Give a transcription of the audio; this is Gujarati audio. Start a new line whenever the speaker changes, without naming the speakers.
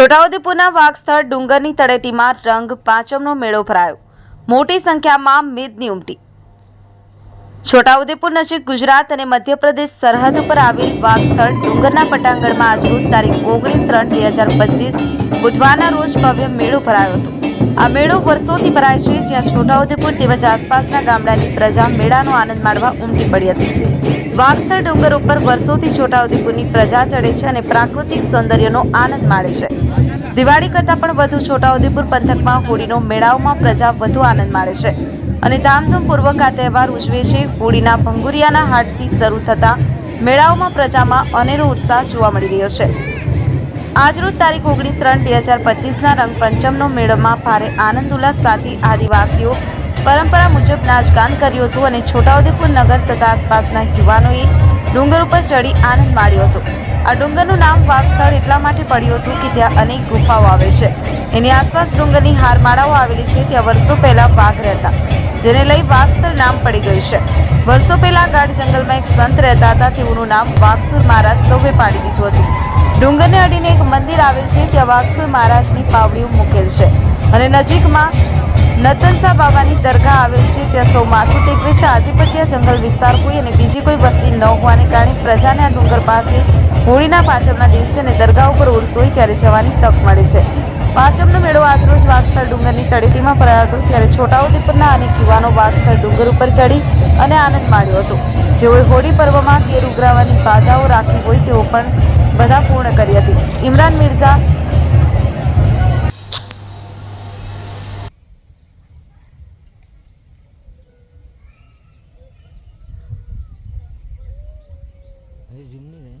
છોટાઉદેપુરના વાગસ્થળ ડુંગરની તળેટીમાં રંગ પાંચમનો મેળો ભરાયો. મોટી સંખ્યામાં મેદની ઉમટી. છોટાઉદેપુર નજીક ગુજરાત અને મધ્યપ્રદેશ સરહદ પર આવેલ વાગસ્થળ ડુંગરના પટાંગણમાં આજરોજ તારીખ ઓગણીસ ત્રણ બે હજાર પચીસ બુધવારના રોજ ભવ્ય મેળો ભરાયો હતો. આ મેળો વર્ષોથી ભરાય છે, જ્યાં છોટાઉદેપુર તેમજ આસપાસના ગામડાની પ્રજા મેળાનો આનંદ માણવા ઉમટી પડી હતી. વાગસ્થળ ડુંગર ઉપર વર્ષોથી છોટાઉદેપુરની પ્રજા ચડે છે અને પ્રાકૃતિક સૌંદર્યનો આનંદ માણે છે. દિવાળી કરતાં પણ વધુ છોટાઉદેપુર પંથકમાં હોળીનો મેળાઓમાં પ્રજા વધુ આનંદ માણે છે. અને ધામધૂમપૂર્વક આ તહેવાર ઉજવે છે. હોળીના ભંગુરિયાના હાટથી શરૂ થતા મેળાઓમાં પ્રજામાં અનેરો ઉત્સાહ જોવા મળી રહ્યો છે. આજરોજ તારીખ ઓગણીસ ત્રણ બે હજાર પચીસના રંગપંચમનો મેળામાં ભારે આનંદ, ઉલ્લાસ સાથે આદિવાસીઓ પરંપરા મુજબ નાચગાન કર્યું હતું અને છોટાઉદેપુર નગર તથા આસપાસના યુવાનોએ ડુંગર ઉપર ચડી આનંદ માણ્યો હતો. આ ડુંગરનું નામ વાગસ્થળ એટલા માટે પડ્યું હતું કે ત્યાં અનેક ગુફાઓ આવે છે. એની આસપાસ ડુંગરની હારમાળાઓ આવેલી છે, ત્યાં વર્ષો પહેલાં વાઘ રહેતા, જેને લઈ વાઘસ્થળ નામ પડી ગયું છે. વર્ષો પહેલાં ગાઢ જંગલમાં એક સંત રહેતા હતા, તેઓનું નામ વાઘસુર મહારાજ સૌએ પાડી દીધું હતું. ડુંગરને અડીને એક મંદિર આવેલ છે, ત્યાં વાઘસુર મહારાજની પાવડીઓ મૂકેલ છે. અને નજીકમાં નતનસા બાબાની દરગાહ આવેલ છે, ત્યાં સૌ માથું ટેકવે છે. આજે પણ ત્યાં જંગલ વિસ્તાર કોઈ અને બીજી કોઈ વસ્તી ન હોવાને કારણે પ્રજાને આ ડુંગર પાસે હોળીના પાંચમના દિવસે અને દરગાહ ઉપર ઉર્સ હોય ત્યારે જવાની તક મળે છે. પાંચમનો મેળો આજરોજ વાગસ્થળ ડુંગરની તળેટીમાં ભરાયો હતો, ત્યારે છોટાઉદેપુરના અનેક યુવાનો વાગસ્થળ ડુંગર ઉપર ચડી અને આનંદ માણ્યો હતો. જેઓએ હોળી પર્વમાં ગેર ઉઘરાવાની બાધાઓ રાખી હોય તેઓ પણ બધા પૂર્ણ કરી હતી. ઇમરાન મિર્ઝા હજી ઝૂમ નહીં